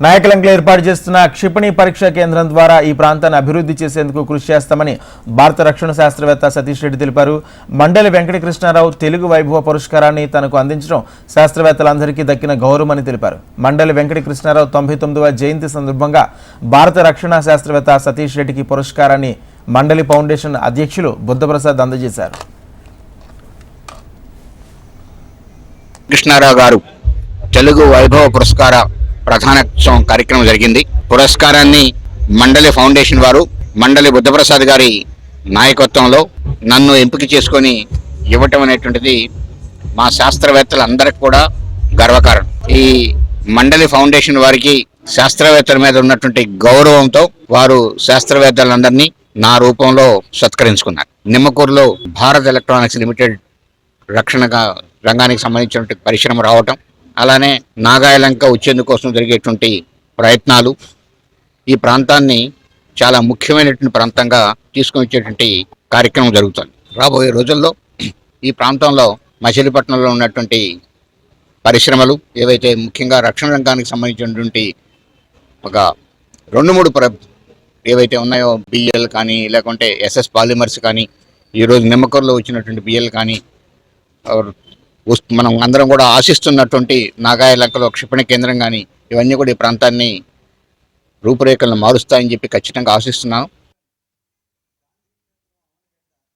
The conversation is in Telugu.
నాయకులంకలో ఏర్పాటు చేస్తున్న క్షిపణి పరీక్షా కేంద్రం ద్వారా ఈ ప్రాంతాన్ని అభివృద్ధి చేసేందుకు కృషి చేస్తామని భారత రక్షణ శాస్త్రవేత్త సతీష్ రెడ్డి తెలిపారు. మండలి వెంకటకృష్ణారావు తెలుగు వైభవ పురస్కారాన్ని తనకు అందించడం శాస్త్రవేత్తలందరికీ దక్కిన గౌరవమని తెలిపారు. మండలి వెంకటకృష్ణారావు తొంభై తొమ్మిదవ జయంతి సందర్భంగా భారత రక్షణ శాస్త్రవేత్త సతీష్ రెడ్డికి పురస్కారాన్ని మండలి ఫౌండేషన్ అధ్యక్షులు బుద్ధప్రసాద్ అందజేశారు. కృష్ణారావు గారు తెలుగు వైభవ పురస్కార ప్రధానోత్సవం కార్యక్రమం జరిగింది. పురస్కారాన్ని మండలి ఫౌండేషన్ వారు మండలి బుద్ధప్రసాద్ గారి నాయకత్వంలో నన్ను ఎంపిక చేసుకొని ఇవ్వటం అనేటువంటిది మా శాస్త్రవేత్తలందరికి కూడా గర్వకారణం. ఈ మండలి ఫౌండేషన్ వారికి శాస్త్రవేత్తల మీద ఉన్నటువంటి గౌరవంతో వారు శాస్త్రవేత్తలందరినీ నా రూపంలో సత్కరించుకున్నారు. నిమ్మకూరులో భారత్ ఎలక్ట్రానిక్స్ లిమిటెడ్ రక్షణగా రంగానికి సంబంధించినటువంటి పరిశ్రమ రావటం అలానే నాగాయలంక వచ్చేందుకోసం జరిగేటువంటి ప్రయత్నాలు ఈ ప్రాంతాన్ని చాలా ముఖ్యమైనటువంటి ప్రాంతంగా తీసుకొని వచ్చేటువంటి కార్యక్రమం జరుగుతుంది. రాబోయే రోజుల్లో ఈ ప్రాంతంలో మచిలీపట్నంలో ఉన్నటువంటి పరిశ్రమలు ఏవైతే ముఖ్యంగా రక్షణ రంగానికి సంబంధించినటువంటి ఒక రెండు మూడు ప్ర ఏవైతే ఉన్నాయో బిఎల్ కానీ లేకుంటే ఎస్ఎస్ పాలిమర్స్ కానీ ఈరోజు నిమ్మకూరులో వచ్చినటువంటి బిఎల్ కానీ మనం అందరం కూడా ఆశిస్తున్నటువంటి నాగాయ లంకలో క్షిపణి కేంద్రం కానీ ఇవన్నీ కూడా ఈ ప్రాంతాన్ని రూపురేఖలను మారుస్తాయని చెప్పి ఖచ్చితంగా ఆశిస్తున్నాను